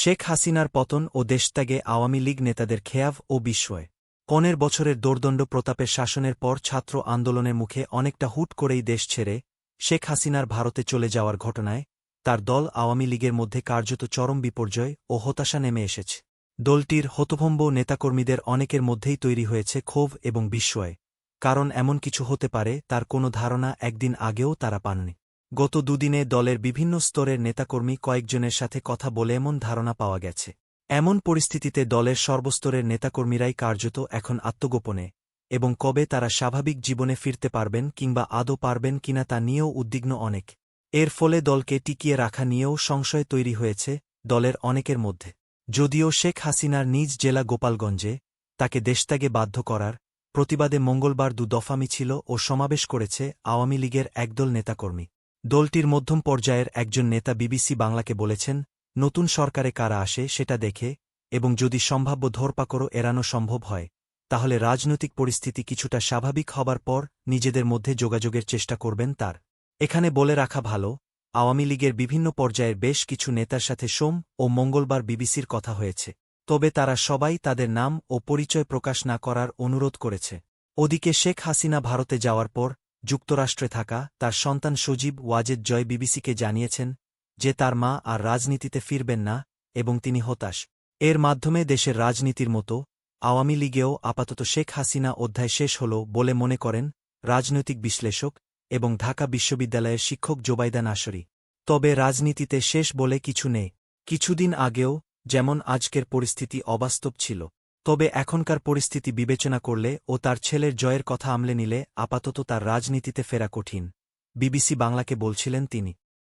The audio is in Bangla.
শেখ হাসিনার পতন ও দেশত্যাগে আওয়ামী লীগ নেতাদের খেয়াব ও বিস্ময়। পনেরো বছরের দোর্দণ্ড প্রতাপের শাসনের পর ছাত্র আন্দোলনের মুখে অনেকটা হুট করেই দেশ ছেড়ে শেখ হাসিনার ভারতে চলে যাওয়ার ঘটনায় তার দল আওয়ামী লীগের মধ্যে কার্যত চরম বিপর্যয় ও হতাশা নেমে এসেছে। দলটির হতভম্ব নেতাকর্মীদের অনেকের মধ্যেই তৈরি হয়েছে ক্ষোভ এবং বিস্ময়, কারণ এমন কিছু হতে পারে তার কোনো ধারণা একদিন আগেও তারা পাননি। গত দুদিনে দলের বিভিন্ন স্তরের নেতাকর্মী কয়েকজনের সাথে কথা বলে এমন ধারণা পাওয়া গেছে। এমন পরিস্থিতিতে দলের সর্বস্তরের নেতাকর্মীরাই কার্যত এখন আত্মগোপনে এবং কবে তারা স্বাভাবিক জীবনে ফিরতে পারবেন কিংবা আদৌ পারবেন কিনা তা নিয়েও উদ্বিগ্ন অনেক। এর ফলে দলকে টিকিয়ে রাখা নিয়েও সংশয় তৈরি হয়েছে দলের অনেকের মধ্যে। যদিও শেখ হাসিনার নিজ জেলা গোপালগঞ্জে তাকে দেশত্যাগে বাধ্য করার প্রতিবাদে মঙ্গলবার দু দফা মিছিল ও সমাবেশ করেছে আওয়ামী লীগের একদল নেতাকর্মী। দলটির মধ্যম পর্যায়ের একজন নেতা বিবিসি বাংলাকে বলেছেন, নতুন সরকারে কারা আসে সেটা দেখে, এবং যদি সম্ভাব্য ধরপাকড়ও এড়ানো সম্ভব হয়, তাহলে রাজনৈতিক পরিস্থিতি কিছুটা স্বাভাবিক হবার পর নিজেদের মধ্যে যোগাযোগের চেষ্টা করবেন তার। এখানে বলে রাখা ভালো, আওয়ামী লীগের বিভিন্ন পর্যায়ের বেশ কিছু নেতার সাথে সোম ও মঙ্গলবার বিবিসির কথা হয়েছে, তবে তারা সবাই তাদের নাম ও পরিচয় প্রকাশ না করার অনুরোধ করেছে। ওদিকে শেখ হাসিনা ভারতে যাওয়ার পর যুক্তরাষ্ট্রে থাকা তার সন্তান সজীব ওয়াজেদ জয় বিবিসিকে জানিয়েছেন যে তার মা আর রাজনীতিতে ফিরবেন না এবং তিনি হতাশ। এর মাধ্যমে দেশের রাজনীতির মতো আওয়ামী লীগেও আপাতত শেখ হাসিনা অধ্যায় শেষ হল বলে মনে করেন রাজনৈতিক বিশ্লেষক এবং ঢাকা বিশ্ববিদ্যালয়ের শিক্ষক জোবাইদা নাসরি তবে রাজনীতিতে শেষ বলে কিছু নেই। কিছুদিন আগেও যেমন আজকের পরিস্থিতি অবাস্তব ছিল। তবে এখনকার পরিস্থিতি বিবেচনা করলে ও তার ছেলের জয়ের কথা আমলে নিলে আপাতত তার রাজনীতিতে ফেরা কঠিন। বিবিসি বাংলাকে বলছিলেন তিনি।